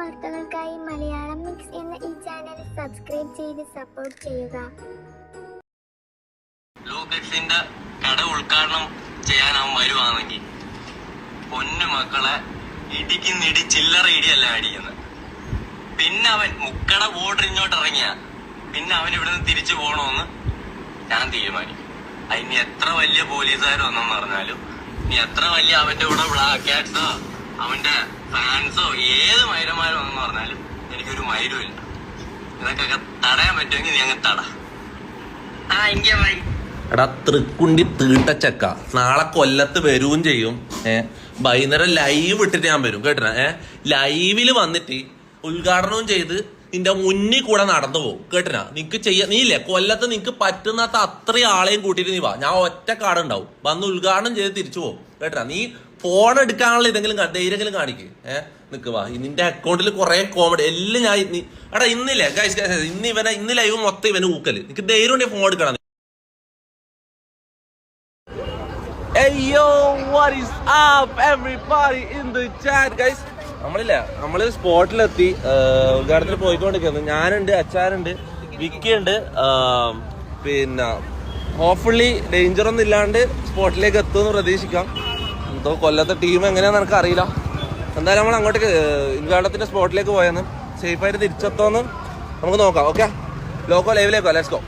വാർത്തകൾക്കായി മലയാളം മിക്സ് എന്ന ഈ ചാനൽ സബ്സ്ക്രൈബ് ചെയ്ത് സപ്പോർട്ട് ചെയ്യുക. കട ഉദ്ഘാടനം ചെയ്യാൻ അവൻ വരുവാണെങ്കിൽ പൊന്നു മക്കളെ ഇടിക്കുന്നിടി ചില്ലറ ഇടിയല്ല അടിക്കുന്നത് പിന്നെ അവൻ മുക്കട ബോർഡർ ഇങ്ങോട്ട് ഇറങ്ങിയ. പിന്നെ അവൻ ഇവിടുന്ന് തിരിച്ചു പോകണമെന്ന് ഞാൻ തീരുമാനിക്കും. അതിന് എത്ര വലിയ പോലീസുകാർ വന്നെന്ന് പറഞ്ഞാലും ഇനി എത്ര വലിയ അവന്റെ കൂടെ ബ്ലാക്ക് ഹാറ്റ്സോ അവന്റെ ഫാൻസോ ഏത് മൈരന്മാരും എന്ന് പറഞ്ഞാലും എനിക്കൊരു മൈരുമില്ല ഇതൊക്കെ തടയാൻ പറ്റുമെങ്കിൽ നീ അങ്ങ് തട. ആ എടാ തൃക്കുണ്ടി തീട്ടച്ചക്ക. നാളെ കൊല്ലത്ത് വരും ചെയ്യും. ഏഹ് വൈകുന്നേരം ലൈവ് ഇട്ടിട്ട് ഞാൻ വരും. കേട്ടോ ഏഹ് ലൈവിൽ വന്നിട്ട് ഉദ്ഘാടനവും ചെയ്ത് നിന്റെ മുന്നിൽ കൂടെ നടന്നു പോകും കേട്ടിനാ നിനക്ക് ചെയ്യ നീ ഇല്ലേ? കൊല്ലത്ത് നിനക്ക് പറ്റുന്നാത്ത അത്രയും ആളെയും കൂട്ടിയിട്ട് നീ വാ. ഞാൻ ഒറ്റ കാർഡ് ഉണ്ടാവും വന്ന് ഉദ്ഘാടനം ചെയ്ത് തിരിച്ചു പോകും കേട്ടിനാ നീ ഫോൺ എടുക്കാനുള്ള ഇതെങ്കിലും ധൈര്യമെങ്കിലും കാണിക്ക്. ഏഹ് നിൽക്കുവാ നിന്റെ അക്കൗണ്ടിൽ കുറെ കോമഡി എല്ലാം ഞാൻ എടാ ഇന്നില്ലേ? ഇന്ന് ഇവനെ ഇന്ന് ലൈവ് മൊത്തം ഇവന് ഊക്കൽ. നിനക്ക് ധൈര്യം ഉണ്ടെങ്കിൽ ഫോൺ എടുക്കണം. Hey yo? നമ്മളില്ല? നമ്മൾ സ്പോട്ടിലെത്തി. ഉദ്ഘാടനത്തിൽ പോയിക്കൊണ്ടിരിക്കുന്നു. ഞാനുണ്ട് അച്ചാരുണ്ട് വിക്കിയുണ്ട്. പിന്നെ ഹോപ്പ്ഫുള്ളി ഡേഞ്ചർ ഒന്നും ഇല്ലാണ്ട് സ്പോട്ടിലേക്ക് എത്തുമെന്ന് പ്രതീക്ഷിക്കാം. എന്തോ കൊല്ലത്തെ ടീം എങ്ങനെയാന്ന് എനിക്ക് അറിയില്ല. എന്തായാലും നമ്മൾ അങ്ങോട്ടേക്ക് ഇൻവേളത്തിന്റെ സ്പോട്ടിലേക്ക് പോയെന്ന്. സേഫായിട്ട് തിരിച്ചെത്തോന്ന് നമുക്ക് നോക്കാം ഓക്കെ ലോക്കോ? ലൈവിലേക്കോ ലെറ്റ്സ് ഗോ